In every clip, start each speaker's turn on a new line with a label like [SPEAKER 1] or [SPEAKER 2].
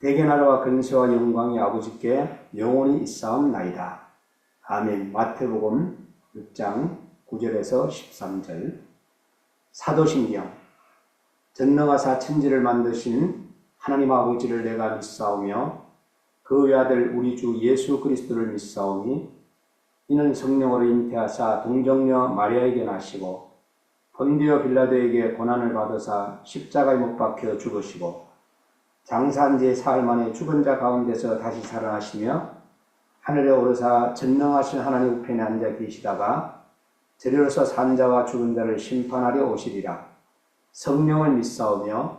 [SPEAKER 1] 대개 나라와 근세와 영광이 아버지께 영원히 있사옵나이다. 아멘. 마태복음 6장 9절에서 13절. 사도신경. 전능하사 천지를 만드신 하나님 아버지를 내가 믿사오며 그 외아들 우리 주 예수 그리스도를 믿사오니 이는 성령으로 잉태하사 동정녀 마리아에게 나시고 본디오 빌라도에게 고난을 받으사 십자가에 못 박혀 죽으시고 장사한 지 사흘 만에 죽은 자 가운데서 다시 살아나시며 하늘에 오르사 전능하신 하나님 우편에 앉아 계시다가 저리로서 산 자와 죽은 자를 심판하려 오시리라. 성령을 믿사오며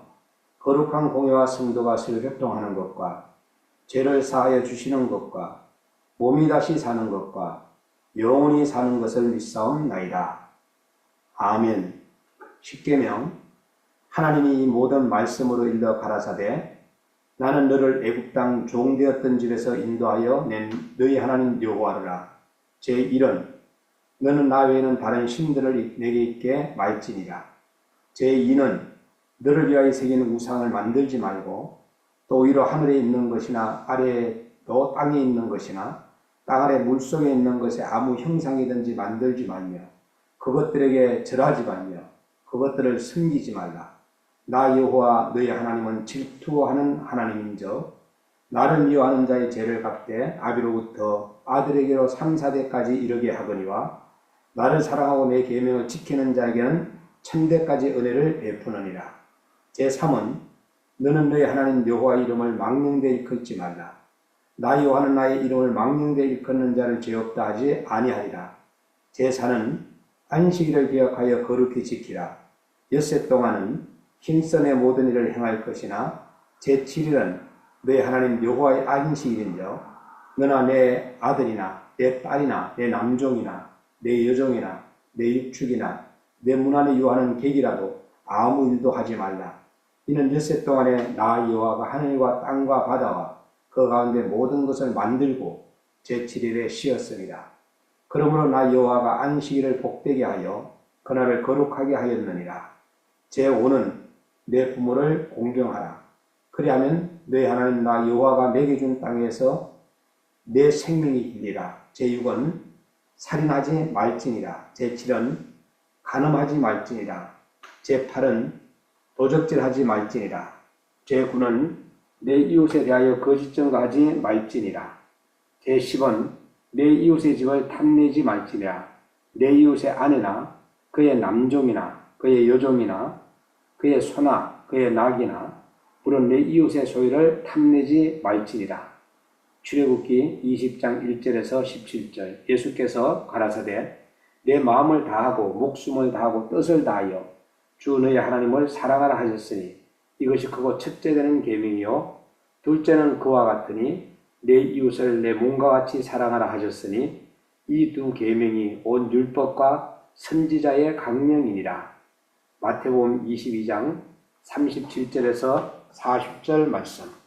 [SPEAKER 1] 거룩한 공예와 성도가 서로 협동하는 것과 죄를 사하여 주시는 것과 몸이 다시 사는 것과 영원히 사는 것을 믿사옵나이다. 아멘. 십계명 하나님이 이 모든 말씀으로 일러 가라사대 나는 너를 애굽 땅 종되었던 집에서 인도하여 낸 너희 하나님 여호와라. 제 1은 너는 나 외에는 다른 신들을 내게 있게 말지니라. 제 2는 너를 위하여 새기는 우상을 만들지 말고 또 오히려 하늘에 있는 것이나 아래도 땅에 있는 것이나 땅 아래 물속에 있는 것에 아무 형상이든지 만들지 말며 그것들에게 절하지 말며 그것들을 숨기지 말라. 나 여호와 너희 하나님은 질투하는 하나님인저 나를 미워하는 자의 죄를 갚되 아비로부터 아들에게로 3, 4대까지 이르게 하거니와 나를 사랑하고 내 계명을 지키는 자에게는 천대까지 은혜를 베푸느니라. 제3은 너는 너희 하나님 여호와 이름을 망령되 일컫지 말라. 나 여호와는 나의 이름을 망령되 일컫는 자를 죄 없다 하지 아니하리라. 제4는 안식일을 기억하여 거룩히 지키라. 엿새 동안은 내 모든 일을 행할 것이나 제7일은 너희 하나님 여호와의 안식일인저 너나 내 아들이나 내 딸이나 내 남종이나 내 여종이나 내 육축이나 내 문 안에 유하는 객이라도 아무 일도 하지 말라. 이는 엿새 동안에 나 여호와가 하늘과 땅과 바다와 그 가운데 모든 것을 만들고 제7일에 쉬었습니다. 그러므로 나 여호와가 안식일을 복되게 하여 그날을 거룩하게 하였느니라. 제5는 내 부모를 공경하라. 그리하면 너희 하나님 나 여호와가 내게 준 땅에서 내 생명이 길리라. 제6은 살인하지 말지니라. 제7은 간음하지 말지니라. 제8은 도적질하지 말지니라. 제9는 내 이웃에 대하여 거짓 증거하지 말지니라. 제10은 내 이웃의 집을 탐내지 말지니라. 내 이웃의 아내나 그의 남종이나 그의 여종이나 그의 소나 그의 낙이나 물은 내 이웃의 소유를 탐내지 말지니라. 출애굽기 20장 1절에서 17절 예수께서 가라사대 내 마음을 다하고 목숨을 다하고 뜻을 다하여 주 너희 하나님을 사랑하라 하셨으니 이것이 크고 첫째 되는 계명이요 둘째는 그와 같으니 내 이웃을 내 몸과 같이 사랑하라 하셨으니 이 두 계명이 온 율법과 선지자의 강령이니라. 마태복음 22장 37절에서 40절 말씀.